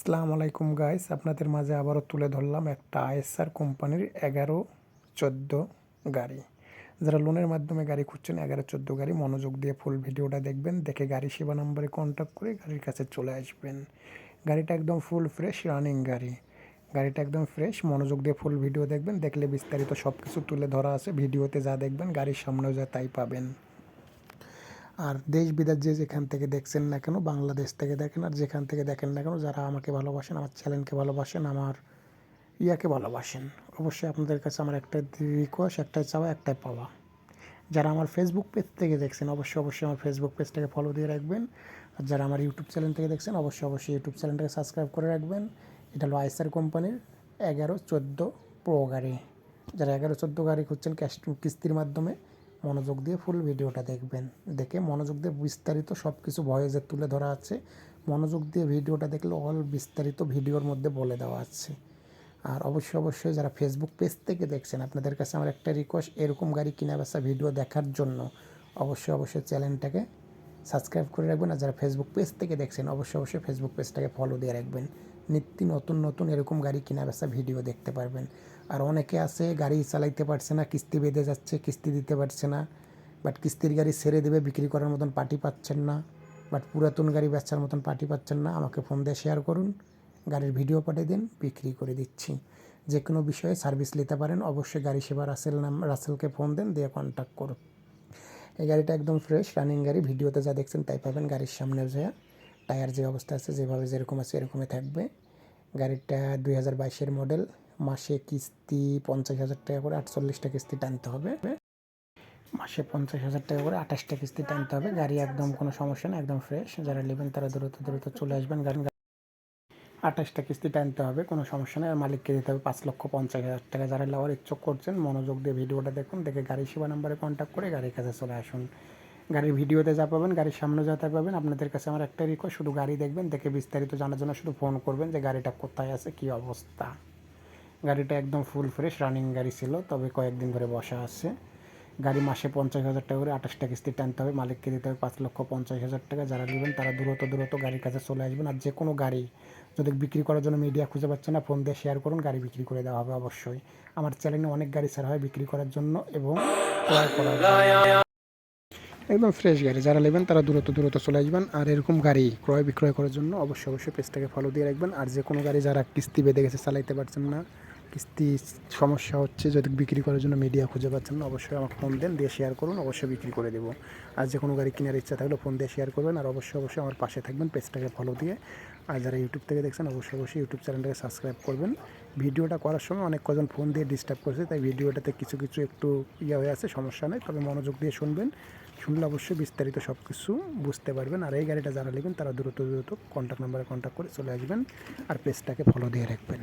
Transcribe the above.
আসসালামু আলাইকুম গাইস আপনাদের মাঝে আবারও তুলে ধরলাম একটা আইএসআর কোম্পানির এগারো চোদ্দ গাড়ি। যারা লোনের মাধ্যমে গাড়ি খুঁজছেন, এগারো চোদ্দ গাড়ি মনোযোগ দিয়ে ফুল ভিডিওটা দেখবেন, দেখে গাড়ি সেবা নাম্বারে কন্ট্যাক্ট করে গাড়ির কাছে চলে আসবেন। গাড়িটা একদম ফুল ফ্রেশ রানিং গাড়ি। গাড়িটা একদম ফ্রেশ মনোযোগ দিয়ে ফুল ভিডিও দেখবেন, দেখলে বিস্তারিত সব কিছু তুলে ধরা আছে। ভিডিওতে যা দেখবেন, গাড়ির সামনেও যা তাই পাবেন। আর দেশ, বিদেশ যে যেখান থেকে দেখছেন না কেন, বাংলাদেশ থেকে দেখেন আর যেখান থেকে দেখেন না কেন, যারা আমাকে ভালোবাসেন, আমার চ্যানেলকে ভালোবাসেন, আমার ইয়াকে ভালোবাসেন, অবশ্যই আপনাদের কাছে আমার একটাই রিকোয়েস্ট একটাই চাওয়া, একটাই পাওয়া। যারা আমার ফেসবুক পেজ থেকে দেখছেন, অবশ্যই অবশ্যই আমার ফেসবুক পেজটাকে ফলো দিয়ে রাখবেন। আর যারা আমার ইউটিউব চ্যানেল থেকে দেখছেন, অবশ্যই অবশ্যই ইউটিউব চ্যানেলটাকে সাবস্ক্রাইব করে রাখবেন। এটা হলো আইসার কোম্পানির এগারো চোদ্দ প্রো গাড়ি। যারা এগারো চোদ্দ গাড়ি খুঁজছেন ক্যাশ কিস্তির মাধ্যমে মনোযোগ দিয়ে ফুল ভিডিওটা দেখবেন। দেখে মনোযোগ দিয়ে বিস্তারিত সব কিছু ভয়েসে তুলে ধরা আছে। মনোযোগ দিয়ে ভিডিওটা দেখলে অল বিস্তারিত ভিডিওর মধ্যে বলে দেওয়া আছে। আর অবশ্যই অবশ্যই যারা ফেসবুক পেজ থেকে দেখছেন, আপনাদের কাছে আমার একটা রিকোয়েস্ট এরকম গাড়ি কিনা বেচা ভিডিও দেখার জন্য অবশ্যই অবশ্যই চ্যানেলটাকে সাবস্ক্রাইব করে রাখবেন। আর যারা ফেসবুক পেজ থেকে দেখছেন, অবশ্যই অবশ্যই ফেসবুক পেজটাকে ফলো দিয়ে রাখবেন। নিত্য নতুন নতুন এরকম গাড়ি কিনা বেচা ভিডিও দেখতে পারবেন। আর অনেকে আছে, গাড়ি চালাইতে পারছে না, কিস্তি বেঁধে যাচ্ছে, কিস্তি দিতে পারছে না বাট কিস্তির গাড়ি ছেড়ে দেবে, বিক্রি করার মতন পার্টি পাচ্ছেন না বাট পুরাতন গাড়ি বেচার মতন পার্টি পাচ্ছেন না, আমাকে ফোন দিয়ে শেয়ার করুন, গাড়ির ভিডিও পাঠিয়ে দিন, বিক্রি করে দিচ্ছি। যে কোনো বিষয়ে সার্ভিস নিতে পারেন, অবশ্যই গাড়ি সেবা রাসেল নাম, রাসেলকে ফোন দেন, দিয়ে কন্ট্যাক্ট করুন। এই গাড়িটা একদম ফ্রেশ রানিং গাড়ি ভিডিওতে যা দেখছেন তাই পাবেন গাড়ির সামনে যে টায়ার যে অবস্থা আছে, যেভাবে যেরকম আছে, এরকমই থাকবে। গাড়িটা দুই হাজার বাইশের মডেল মাসে কিস্তি পঞ্চাশ হাজার টাকা করে আটচল্লিশটা কিস্তি টানতে হবে। মাসে পঞ্চাশ হাজার টাকা করে আঠাশটা কিস্তি টানতে হবে। গাড়ি একদম কোনো সমস্যা না একদম ফ্রেশ যারা নেবেন তারা দ্রুত দ্রুত চলে আসবেন। গাড়ি আঠাশটা কিস্তি টানতে হবে, কোনো সমস্যা নেই। আর মালিককে দিতে হবে পাঁচ লক্ষ পঞ্চাশ হাজার টাকা। যারা নেওয়ার ইচ্ছুক করছেন, মনোযোগ দিয়ে ভিডিওটা দেখুন। দেখে গাড়ি সেবা নাম্বারে কন্ট্যাক্ট করে গাড়ির কাছে চলে আসুন। গাড়ির ভিডিওতে যা পাবেন, গাড়ির সামনে যাতে পাবেন, আপনাদের কাছে আমার একটা রিকোয়েস্ট শুধু গাড়ি দেখবেন, দেখে বিস্তারিত জানার জন্য শুধু ফোন করবেন যে গাড়িটা কোথায় আছে, কী অবস্থা। গাড়িটা একদম ফুল ফ্রেশ রানিং গাড়ি ছিল, তবে কয়েকদিন ধরে বসা আছে। গাড়ি মাসে পঞ্চাশ হাজার টাকা করে আঠাশটা কিস্তি টানতে হবে, মালিককে দিতে হবে পাঁচ লক্ষ পঞ্চাশ হাজার টাকা। যারা নেবেন তারা দ্রুত দ্রুত গাড়ির কাছে চলে আসবেন, আর যে কোনো গাড়ি যদি বিক্রি করার জন্য মিডিয়া খুঁজে পাচ্ছে না ফোন দিয়ে শেয়ার করুন, গাড়ি বিক্রি করে দেওয়া হবে অবশ্যই। আমার চ্যানেলে অনেক গাড়ি ছাড়া হয় বিক্রি করার জন্য এবং ক্রয় করার একদম ফ্রেশ গাড়ি, যারা নেবেন তারা দ্রুত দ্রুত চলে আসবেন, আর এরকম গাড়ি ক্রয় বিক্রয় করার জন্য অবশ্যই অবশ্যই পেজটাকে ফলো দিয়ে রাখবেন। আর যে কোনো গাড়ি যারা কিস্তি বেঁধে গেছে, চালাইতে পারছেন না কিস্তি সমস্যা হচ্ছে, যদি বিক্রি করার জন্য মিডিয়া খুঁজে পাচ্ছেন না অবশ্যই আমাকে ফোন দেন, দিয়ে শেয়ার করুন, অবশ্যই বিক্রি করে দেবো। আর যে কোনো গাড়ি কেনার ইচ্ছা থাকলে ফোন দিয়ে শেয়ার করবেন, আর অবশ্যই অবশ্যই আমার পাশে থাকবেন পেজটাকে ফলো দিয়ে। আর যারা ইউটিউব থেকে দেখছেন, অবশ্যই অবশ্যই ইউটিউব চ্যানেলটাকে সাবস্ক্রাইব করবেন। ভিডিওটা করার সময় অনেক কজন ফোন দিয়ে ডিস্টার্ব করছে, তাই ভিডিওটাতে কিছু কিছু একটু ইয়ে হয়ে আছে, সমস্যা নেই, তবে মনোযোগ দিয়ে শুনবেন। শুনলে অবশ্যই বিস্তারিত সব কিছু বুঝতে পারবেন। আর এই গাড়িটা যারা নেবেন, তারা দ্রুত দ্রুত কন্ট্যাক্ট নাম্বারে কন্ট্যাক্ট করে চলে আসবেন, আর পেজটাকে ফলো দিয়ে রাখবেন।